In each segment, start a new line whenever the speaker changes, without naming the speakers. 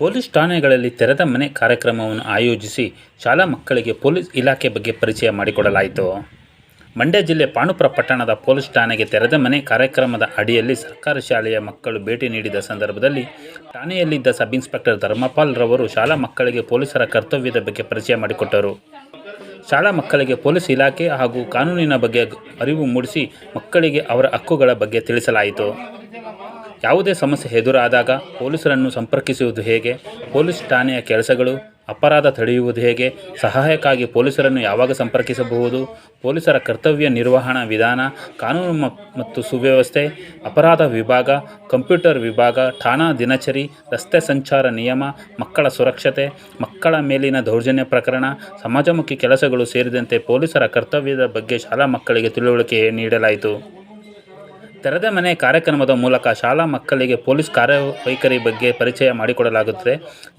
Police ಠಾಣೆಗಳಲ್ಲಿ ತೆರೆದ ಮನೆ ಕಾರ್ಯಕ್ರಮವನ್ನು ಆಯೋಜಿಸಿ ಶಾಲಾ ಮಕ್ಕಳಿಗೆ ಪೊಲೀಸ್ ಇಲಾಖೆ ಬಗ್ಗೆ ಪರಿಚಯ ಮಾಡಿಕೊಡಲಾಯಿತು. ಮಂಡ್ಯ ಜಿಲ್ಲೆ ಪಾಣುಪುರ ಪಟ್ಟಣದ ಪೊಲೀಸ್ ಠಾಣೆಗೆ ತೆರೆದ ಮನೆ ಕಾರ್ಯಕ್ರಮದ ಅಡಿಯಲ್ಲಿ ಸರ್ಕಾರಿ ಶಾಲೆಯ ಮಕ್ಕಳು ಭೇಟಿ ನೀಡಿದ ಸಂದರ್ಭದಲ್ಲಿ ಠಾಣೆಯಲ್ಲಿದ್ದ ಸಬ್ ಇನ್ಸ್ಪೆಕ್ಟರ್ ಧರ್ಮಪಾಲ್ ರವರು ಶಾಲಾ ಮಕ್ಕಳಿಗೆ ಪೊಲೀಸರ ಕರ್ತವ್ಯದ ಬಗ್ಗೆ ಪರಿಚಯ ಮಾಡಿಕೊಟ್ಟರು. ಶಾಲಾ ಮಕ್ಕಳಿಗೆ ಪೊಲೀಸ್ ಇಲಾಖೆ ಹಾಗೂ ಕಾನೂನಿನ ಬಗ್ಗೆ ಅರಿವು ಮೂಡಿಸಿ ಮಕ್ಕಳಿಗೆ ಅವರ ಹಕ್ಕುಗಳ ಬಗ್ಗೆ ತಿಳಿಸಲಾಯಿತು. ಯಾವುದೇ ಸಮಸ್ಯೆ ಎದುರಾದಾಗ ಪೊಲೀಸರನ್ನು ಸಂಪರ್ಕಿಸುವುದು ಹೇಗೆ? ಪೊಲೀಸ್ ಠಾಣೆಯ ಕೆಲಸಗಳು, ಅಪರಾಧ ತಡೆಯುವುದು ಹೇಗೆ? ಸಹಾಯಕ್ಕಾಗಿ ಪೊಲೀಸರನ್ನು ಯಾವಾಗ ಸಂಪರ್ಕಿಸಬಹುದು? ಪೊಲೀಸರ ಕರ್ತವ್ಯ ನಿರ್ವಹಣಾ ವಿಧಾನ, ಕಾನೂನು ಮತ್ತು ಸುವ್ಯವಸ್ಥೆ, ಅಪರಾಧ ವಿಭಾಗ, ಕಂಪ್ಯೂಟರ್ ವಿಭಾಗ, ಠಾಣಾ ದಿನಚರಿ, ರಸ್ತೆ ಸಂಚಾರ ನಿಯಮ, ಮಕ್ಕಳ ಸುರಕ್ಷತೆ, ಮಕ್ಕಳ ಮೇಲಿನ ದೌರ್ಜನ್ಯ ಪ್ರಕರಣ, ಸಮಾಜಮುಖಿ ಕೆಲಸಗಳು ಸೇರಿದಂತೆ ಪೊಲೀಸರ ಕರ್ತವ್ಯದ ಬಗ್ಗೆ ಶಾಲಾ ಮಕ್ಕಳಿಗೆ ತಿಳುವಳಿಕೆ ನೀಡಲಾಯಿತು. ತೆರೆದ ಮನೆ ಕಾರ್ಯಕ್ರಮದ ಮೂಲಕ ಶಾಲಾ ಮಕ್ಕಳಿಗೆ ಪೊಲೀಸ್ ಕಾರ್ಯವೈಖರಿ ಬಗ್ಗೆ ಪರಿಚಯ ಮಾಡಿಕೊಡಲಾಗುತ್ತದೆ.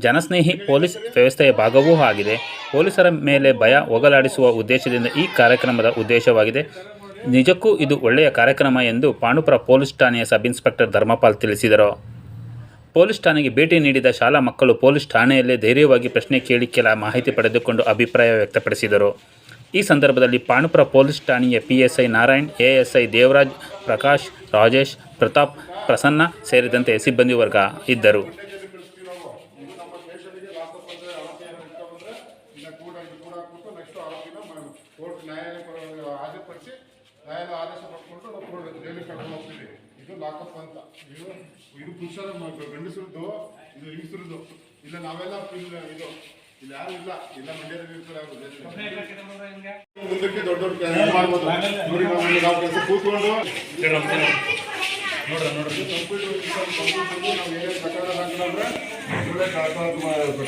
ಜನಸ್ನೇಹಿ ಪೊಲೀಸ್ ವ್ಯವಸ್ಥೆಯ ಭಾಗವೂ ಆಗಿದೆ. ಪೊಲೀಸರ ಮೇಲೆ ಭಯ ಹೋಗಲಾಡಿಸುವ ಉದ್ದೇಶದಿಂದ ಈ ಕಾರ್ಯಕ್ರಮದ ಉದ್ದೇಶವಾಗಿದೆ. ನಿಜಕ್ಕೂ ಇದು ಒಳ್ಳೆಯ ಕಾರ್ಯಕ್ರಮ ಎಂದು ಪಾಂಡುಪುರ ಪೊಲೀಸ್ ಠಾಣೆಯ ಸಬ್ ಇನ್ಸ್ಪೆಕ್ಟರ್ ಧರ್ಮಪಾಲ್ ತಿಳಿಸಿದರು. ಪೊಲೀಸ್ ಠಾಣೆಗೆ ಭೇಟಿ ನೀಡಿದ ಶಾಲಾ ಮಕ್ಕಳು ಪೊಲೀಸ್ ಠಾಣೆಯಲ್ಲೇ ಧೈರ್ಯವಾಗಿ ಪ್ರಶ್ನೆ ಕೇಳಿ ಕೆಲ ಮಾಹಿತಿ ಪಡೆದುಕೊಂಡು ಅಭಿಪ್ರಾಯ ವ್ಯಕ್ತಪಡಿಸಿದರು. ಈ ಸಂದರ್ಭದಲ್ಲಿ ಪಾಣಪುರ ಪೊಲೀಸ್ ಠಾಣೆಯ PSI Narayan A S I Devaraj, Prakash, Rajesh, Pratap, Prasanna ಸೇರಿದಂತೆ ಸಿಬ್ಬಂದಿ ವರ್ಗ ಇದ್ದರು.
ಇದು ಇದು ಗಂಡಸರದ್ದು, ಇದು ಹೆಂಗಸರದ್ದು. ಇಲ್ಲ, ನಾವೆಲ್ಲ ಇದು ಇಲ್ಲಿ ಯಾರು ಇಲ್ಲ ಇಲ್ಲ ಮಂಡ್ಯದಲ್ಲಿ ಇರ್ತಾರೆ ಅವರು ಮುಂದಕ್ಕೆ ದೊಡ್ಡ ದೊಡ್ಡ ಕೆಲಸ ಮಾಡ್ಬೋದು. ನೋಡಿ ನಾವು ನಾವು ಕೆಲಸ ಕೂತ್ಕೊಂಡು.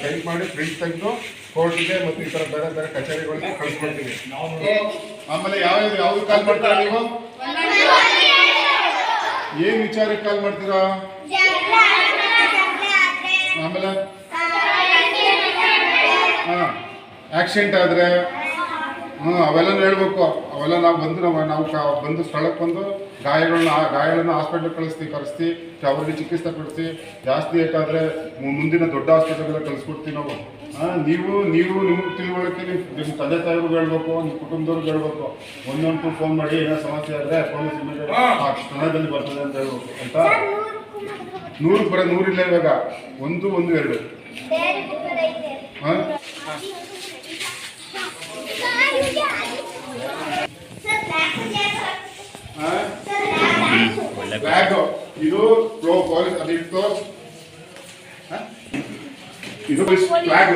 ಟೈಪ್ ಮಾಡಿ ಪ್ರಿಂಟ್ ತೆಗೆದು ಕೋರ್ಟ್ಗೆ ಮತ್ತು ಈ ಥರ ಬೇರೆ ಬೇರೆ ಕಚೇರಿಗಳಿಗೆ ಕಳಿಸ್ಕೊಡ್ತೀವಿ. ಆಮೇಲೆ ಯಾವ ಯಾವ್ದು ಕಾಲ್ ಮಾಡ್ತೀರಾ ನೀವು? ಏನ್ ವಿಚಾರಕ್ಕೆ ಕಾಲ್ ಮಾಡ್ತೀರಾ? ಆಕ್ಸಿಡೆಂಟ್ ಆದರೆ ಹ್ಞೂ ಅವೆಲ್ಲ ಹೇಳ್ಬೇಕು. ಅವೆಲ್ಲ ನಾವು ಬಂದು ನಾವು ನಾವು ಕಾ- ಬಂದು ಸ್ಥಳಕ್ಕೆ ಬಂದು ಗಾಯಗಳನ್ನ ಆ ಗಾಯಗಳನ್ನ ಹಾಸ್ಪಿಟ್ಲಿಗೆ ಕಳಿಸ್ತೀವಿ ಕರೆಸ್ತೀವಿ ಅವ್ರಿಗೆ ಚಿಕಿತ್ಸೆ ಕೊಡಿಸಿ ಜಾಸ್ತಿ ಬೇಕಾದರೆ ಮುಂದಿನ ದೊಡ್ಡ ಆಸ್ಪತ್ರೆಗೆಲ್ಲ ಕಳಿಸ್ಕೊಡ್ತೀವಿ ನಾವು. ಹಾಂ ನೀವು ನೀವು ನಿಮ್ಗೆ ತಿಳುವಳಿಕೆ ನಿಮ್ಮ ತಂದೆ ತಾಯಿಗೂ ಹೇಳ್ಬೇಕು ನಿಮ್ಮ ಕುಟುಂಬದವ್ರಿಗೆ ಹೇಳ್ಬೇಕು. ಒಂದೊಂದು ಫೋನ್ ಮಾಡಿ ಏನೋ ಸಮಸ್ಯೆ ಆದರೆ ಪೊಲೀಸ್ ಸ್ಥಳದಲ್ಲಿ ಬರ್ತದೆ ಅಂತ ಹೇಳ್ಬೇಕು ಅಂತ ನೂರು ಬರೋ ನೂರಿಲ್ಲ ಇವಾಗ. ಒಂದು ಒಂದು ಎರಡು. ಹಾಂ. ಇದು ಪ್ರೋ ಪೊಲೀಸ್ ಅದಿಟ್ಟು? ಇದು ಫ್ಲಾಗ್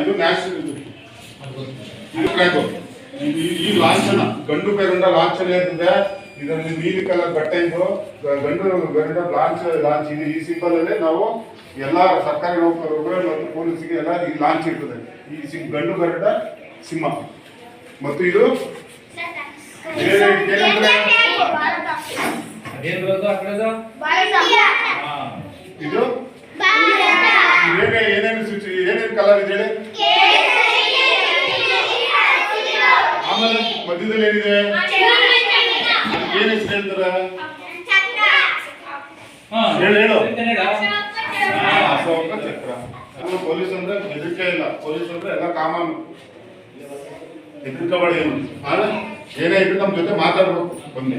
ಇದು ನ್ಯಾಷನಲ್ ಇದು ಫ್ಲಾಗ್ ಈ ಲಾಂಛನ ಗಂಡು ಬೇರುಂಡ ಲಾಂಛನ ಇರ್ತದೆ ಇದರಲ್ಲಿ ನೀಲಿ ಕಲರ್ ಬಟ್ಟೆ ಇದು ಗಂಡು ಬೇರುಂಡ ಲಾಂಚ್ ಲಾಂಚ್ ಇದು ಈ ಸಿಂಬಲ್ ಅಲ್ಲೇ ನಾವು ಎಲ್ಲ ಸರ್ಕಾರಿ ನೌಕರರು ಮತ್ತು ಪೊಲೀಸಿಗೆ ಎಲ್ಲ ಈ ಲಾಂಚ್ ಇರ್ತದೆ. ಈ ಸಿಂ ಗಂಡು ಬೆರಂಡ ಸಿಂಹ ಮತ್ತು ಇದು ಏನ್- ಏನಂದ್ರೆ
ಅದೇನ್ ಬರೋದು ಆ ಕಡೆದು? ಹಾ.
ಇದು? ಏನೇ ಏನೇನು ಸೂಚಿ ಏನೇನು ಕಲರ್ ಇದೆ ಹೇಳಿ? ಆಮೇಲೆ ಮಧ್ಯದಲ್ಲಿ ಏನಿದೆ? ಏನ್ ಹೆಸರು ಹೇಳ್ತಾರೆ?
ಹಾ.
ಹೇಳು, ಹೇಳು. ಅಶೋಕ ಚಕ್ರ. ಪೊಲೀಸ್ ಅಂದ್ರೆ ಹೆದರಿಕೆ ಇಲ್ಲ. ಪೊಲೀಸ್ ಅಂದ್ರೆ ಎಲ್ಲ ಕಾಮನ್. ಹೆದರಿಕೆ ಏನು ಆದ್ರೆ ಏನೇ ಇದ್ರು ನಮ್ಮ ಜೊತೆ ಮಾತಾಡ್ಬೇಕು. ಬನ್ನಿ.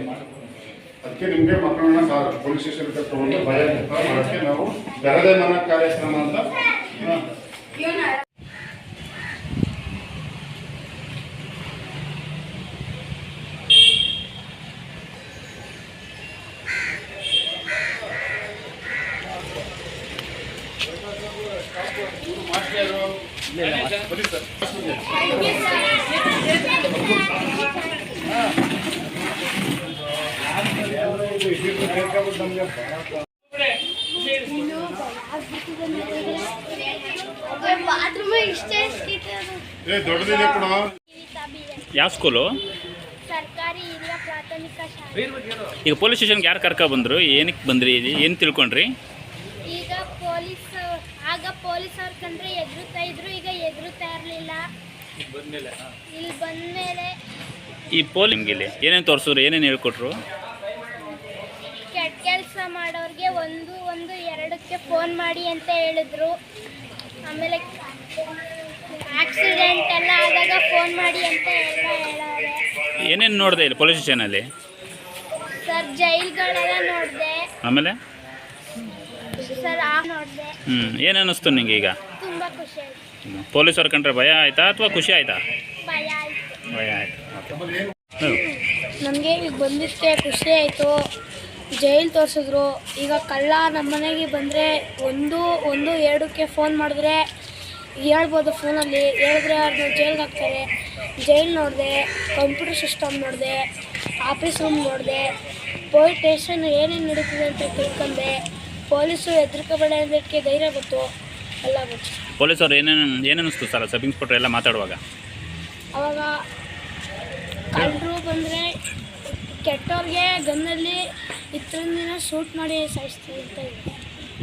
ಅದಕ್ಕೆ ನಿಮಗೆ ಮಕ್ಕಳನ್ನ ಸಹ ಪೊಲೀಸ್ ಸ್ಟೇಷನ್ ತಗೊಂಡು ಭಯ ಮಾಡೋಕ್ಕೆ ನಾವು ಬೆರದೆ ಮನ ಕಾರ್ಯಕ್ರಮ ಅಂತ.
ಬಾತ್ರೂಮ್
ಯಾವ ಸ್ಕೂಲು
ಸರ್ಕಾರಿ ಹಿರಿಯ ಪ್ರಾಥಮಿಕ ಶಾಲೆ
ಈಗ ಪೊಲೀಸ್ ಸ್ಟೇಷನ್ಗೆ ಯಾರು ಕರ್ಕ ಬಂದ್ರು? ಏನಕ್ಕೆ ಬಂದ್ರಿ? ಏನು ತಿಳ್ಕೊಂಡ್ರಿ?
ಈಗ ಪೊಲೀಸ್ ಆಗ ಪೊಲೀಸ್ ಅವ್ರ ಕಂಡ್ರೆ ಎದುರುತ್ತಾ ಇದ್ರು ಈಗ ಎದುರುತ್ತಾ ಇರಲಿಲ್ಲ. ಇಲ್ಲಿ ಬಂದ್ಮೇಲೆ
ಈ ಪೋಲ್ ನಿಮ್ಗೆ ಇಲ್ಲಿ ಏನೇನು ತೋರಿಸಿದ್ರು ಏನೇನು ಹೇಳ್ಕೊಟ್ರು?
ಮಾಡೋರಿಗೆ ಒಂದು ಒಂದು ಎರಡಕ್ಕೆ ಫೋನ್ ಮಾಡಿ ಅಂತ ಹೇಳಿದ್ರು. ಆಮೇಲೆ ಆಕ್ಸಿಡೆಂಟ್ ಎಲ್ಲ ಆದಾಗ ಫೋನ್ ಮಾಡಿ ಅಂತ ಎಲ್ಲ ಹೇಳೋರೆ.
ಏನೇನು ನೋಡಿದೆ ಇಲ್ಲಿ ಪೊಲೀಸ್ ಸ್ಟೇಷನಲ್ಲಿ
ಸರ್ ಜೈಲ್ಗಳೆಲ್ಲ ನೋಡಿದೆ.
ಆಮೇಲೆ?
ಸರ್ ಆ ನೋಡಿದೆ.
ಹ್ಞೂ ಏನು ಅನ್ನಿಸ್ತು ನಿಂಗೆ ಈಗ?
ತುಂಬ ಖುಷಿ ಆಯ್ತು.
ಪೊಲೀಸರು ಕಂಡ್ರೆ ಭಯ ಆಯಿತಾ ಅಥವಾ ಖುಷಿ ಆಯಿತಾ?
ಭಯ ಆಯಿತು.
ಭಯ ಆಯಿತು ಹ್ಞೂ
ನಮಗೆ ಈಗ ಬಂದಿದ್ದಕ್ಕೆ ಖುಷಿ ಆಯಿತು. ಜೈಲ್ ತೋರಿಸಿದ್ರು. ಈಗ ಕಳ್ಳ ನಮ್ಮ ಮನೆಗೆ ಬಂದರೆ ಒಂದು ಒಂದು ಎರಡಕ್ಕೆ ಫೋನ್ ಮಾಡಿದ್ರೆ ಹೇಳ್ಬೋದು ಫೋನಲ್ಲಿ ಹೇಳಿದ್ರೆ ಅವ್ರನ್ನ ಜೈಲ್ಗೆ ಹಾಕ್ತಾರೆ. ಜೈಲ್ ನೋಡಿದೆ ಕಂಪ್ಯೂಟರ್ ಸಿಸ್ಟಮ್ ನೋಡಿದೆ ಆಫೀಸ್ ರೂಮ್ ನೋಡಿದೆ ಪೊಲೀಸ್ ಸ್ಟೇಷನ್ ಏನೇನು ನಡೀತಿದೆ ಅಂತ ತಿಳ್ಕೊಂಡೆ. ಪೊಲೀಸರು ಹೆದರ್ಕೋಬೇಡ ಅನ್ನೋದಕ್ಕೆ ಧೈರ್ಯ ಗೊತ್ತು. ಎಲ್ಲ ಗೊತ್ತು.
ಪೊಲೀಸರು ಏನೇನು ಏನೇನಿಸ್ತು ಸರ್? ಸಬ್ ಇನ್ಸ್ಪೆಕ್ಟರ್ ಎಲ್ಲ ಮಾತಾಡುವಾಗ?
ಅವಾಗ ಕಳ್ಳರು ಬಂದರೆ ಕೆಟ್ಟವ್ರಿಗೆ ಗನ್ನಲ್ಲಿ ಶೂಟ್ ಮಾಡಿ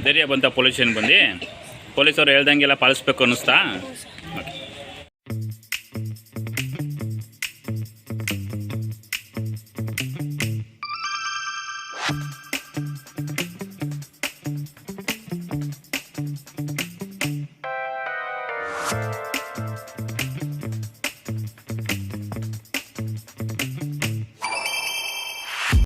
ಧೈರ್ಯ ಬಂತ ಪೊಲೀಸ್ ಸ್ಟೇಷನ್ ಬಂದು? ಪೊಲೀಸವ್ರು ಹೇಳ್ದಂಗೆಲ್ಲ ಪಾಲಿಸ್ಬೇಕು ಅನ್ನಿಸ್ತಾ?